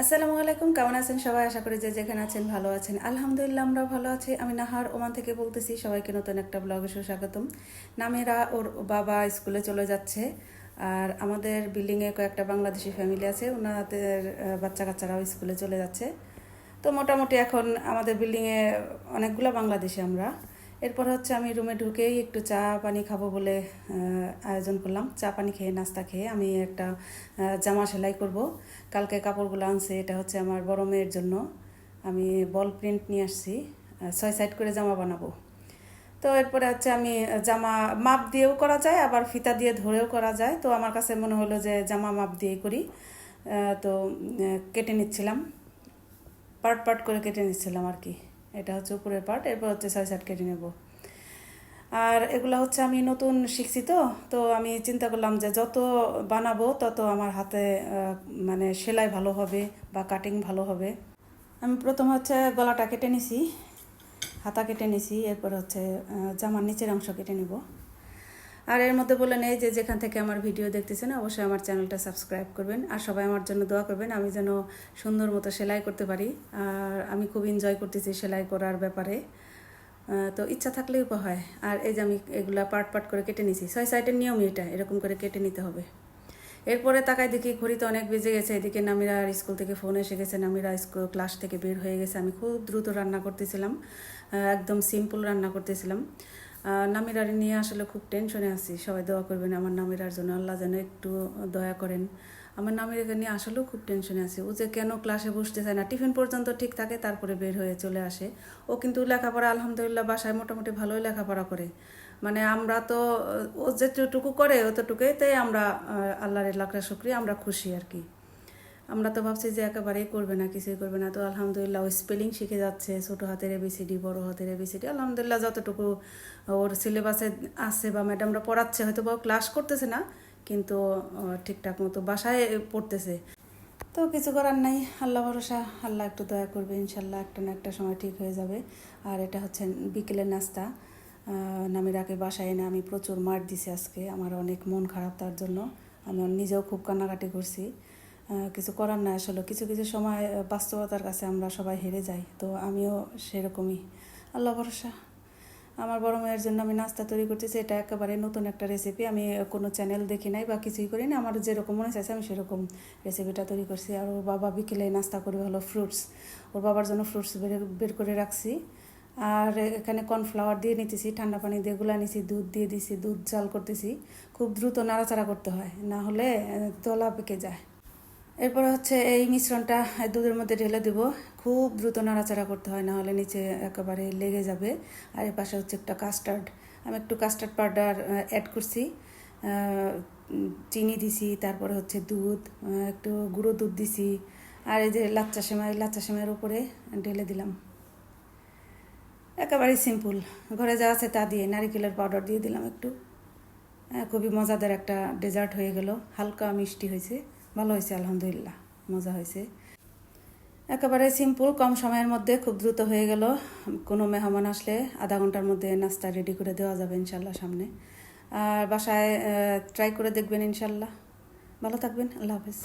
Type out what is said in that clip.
আসসালামু আলাইকুম, কেমন আছেন সবাই? আশা করি যে যেখানে আছেন ভালো আছেন। আলহামদুলিল্লাহ আমরা ভালো আছি। আমি নাহার ওমান থেকে বলতেছি, সবাইকে নতুন একটা ব্লগে সুস্বাগতম। নামেরা ওর বাবা স্কুলে চলে যাচ্ছে, আর আমাদের বিল্ডিংয়ে কয়েকটা বাংলাদেশি ফ্যামিলি আছে, ওনাদের বাচ্চা কাচ্চারাও স্কুলে চলে যাচ্ছে। তো মোটামুটি এখন আমাদের বিল্ডিংয়ে অনেকগুলো বাংলাদেশি আমরা। এরপর হচ্ছে আমি রুমে ঢুকেই একটু চা পানি খাব বলে আয়োজন করলাম। চা পানি খেয়ে, নাস্তা খেয়ে আমি একটা জামা সেলাই করব। কালকে কাপড়গুলো আনছে, এটা হচ্ছে আমার বড় মেয়ের জন্য। আমি বল প্রিন্ট নিয়ে আসছি ছয় সাইড করে জামা বানাবো। তো এরপরে হচ্ছে আমি জামা মাপ দিয়েও করা যায়, আবার ফিতা দিয়ে ধরেও করা যায়। তো আমার কাছে মনে হলো যে জামা মাপ দিয়েই করি। তো কেটে নিচ্ছিলাম। পার্ট পার্ট করে কেটে নিচ্ছিলাম আর কি। এটা হচ্ছে উপরের পার্ট এরপর হচ্ছে ছয় সাত কেটে নেব। আর এগুলো হচ্ছে আমি নতুন শিখছি তো তো আমি চিন্তা করলাম যে যত বানাবো তত আমার হাতে মানে সেলাই ভালো হবে বা কাটিং ভালো হবে। আমি প্রথম হচ্ছে গলাটা কেটে নিছি, হাতা কেটে নিছি, এরপর হচ্ছে জামার নিচের অংশ কেটে নিব। আর এর মধ্যে বলে নেই যে যেখান থেকে আমার ভিডিও দেখতেছেন, অবশ্যই আমার চ্যানেলটা সাবস্ক্রাইব করবেন। আর সবাই আমার জন্য দোয়া করবেন, আমি যেন সুন্দর মতো সেলাই করতে পারি। আর আমি খুব এনজয় করতেছি সেলাই করার ব্যাপারে। তো ইচ্ছা থাকলেই হয়। আর এই যে আমি এগুলা পার্ট পার্ট করে কেটে নিছি, ছয় সাইডের নিয়মই এটা, এরকম করে কেটে নিতে হবে। এরপরে তাকাই দেখি ঘড়িতে অনেক বেজে গেছে, এদিকে নামিরা স্কুল থেকে ফোন এসে গেছে, নামিরা স্কুল ক্লাস থেকে বের হয়ে গেছে। আমি খুব দ্রুত রান্না করতেছিলাম একদম সিম্পল রান্না করতেছিলাম। আহ, নামিরার নিয়ে আসলে খুব টেনশনে আছি। সবাই দোয়া করবেন আমার নামিরার জন্য আল্লাহ যেন একটু দয়া করেন। আমার নামিরাকে নিয়ে আসলেও খুব টেনশনে আছে। ও যে কেন ক্লাসে বসতে চায় না। টিফিন পর্যন্ত ঠিক থাকে তারপরে বের হয়ে চলে আসে। ও কিন্তু লেখাপড়া আলহামদুলিল্লাহ বাসায় মোটামুটি ভালোই লেখাপড়া করে। মানে আমরা তো ও যেটুকু করে অতটুকুই তাই আমরা আল্লাহর লাখরা শুক্রিয়া আমরা খুশি আর কি। আমরা তো ভাবছি যে একেবারেই করবে না, কিছুই করবে না। তো আলহামদুলিল্লাহ ও স্পেলিং শিখে যাচ্ছে, ছোটো হাতের এবিসিডি বড় হাতের এবিসিডি আলহামদুলিল্লাহ যতটুকু ওর সিলেবাসে আছে বা ম্যাডামরা পড়াচ্ছে, হয়তো বা ক্লাস করতেছে না, কিন্তু ঠিকঠাক মতো বাসায় পড়তেছে। তো কিছু করার নাই, আল্লাহ ভরসা, আল্লাহ একটু দয়া করবে, ইনশাল্লাহ একটা না একটা সময় ঠিক হয়ে যাবে। আর এটা হচ্ছে বিকেলের নাস্তা। নামিরাকে বাসায় এনে আমি প্রচুর মার দিছি আজকে, আমার অনেক মন খারাপ তার জন্য। আমি নিজেও খুব কান্নাকাটি করছি। কিছু করার নাই আসলে। কিছু কিছু সময় বাস্তবতার কাছে আমরা সবাই হেরে যাই। তো আমিও সেরকমই। আল্লাহ ভরসা। আমার বড় মেয়ের জন্য আমি নাস্তা তৈরি করতেছি। এটা একেবারে নতুন একটা রেসিপি আমি কোনো চ্যানেল দেখি নাই বা কিছুই করি না আমার যেরকম মনে চাইছে, আমি সেরকম রেসিপিটা তৈরি করছি। আর ওর বাবা বিকেলে নাস্তা করবে হলো ফ্রুটস ওর বাবার জন্য ফ্রুটস বের বের করে রাখছি। আর এখানে কর্নফ্লাওয়ার দিয়ে নিতেছি, ঠান্ডা পানি দিয়ে গুলা নিছি, দুধ দিয়ে দিছি, দুধ জাল করতেছি। খুব দ্রুত নাড়াচাড়া করতে হয়। না হলে দলা পেকে যায়। এরপর হচ্ছে এই মিশ্রণটা দুধের মধ্যে ঢেলে দেব। খুব দ্রুত নাড়াচাড়া করতে হয়, না হলে নিচে একেবারে লেগে যাবে। আর এর পাশে হচ্ছে একটা কাস্টার্ড আমি একটু কাস্টার্ড পাউডার অ্যাড করছি। চিনি দিছি, তারপরে হচ্ছে দুধ একটু গুঁড়ো দুধ দিছি। আর এই যে লাচ্চা সেমাই, লাচ্চা সেমাইয়ের উপরে ঢেলে দিলাম। একেবারেই সিম্পল ঘরে যা আছে তা দিয়ে নারিকেলের পাউডার দিয়ে দিলাম একটু। খুবই মজাদার একটা ডেজার্ট হয়ে গেল। হালকা মিষ্টি হয়েছে। ভালো হয়েছে, আলহামদুলিল্লাহ, মজা হয়েছে। একেবারে সিম্পল কম সময়ের মধ্যে খুব দ্রুত হয়ে গেল। কোনো মেহমান আসলে আধা ঘণ্টার মধ্যে নাস্তা রেডি করে দেওয়া যাবে ইনশাল্লাহ সামনে। আর বাসায় ট্রাই করে দেখবেন ইনশাল্লাহ ভালো থাকবেন, আল্লাহ হাফেজ।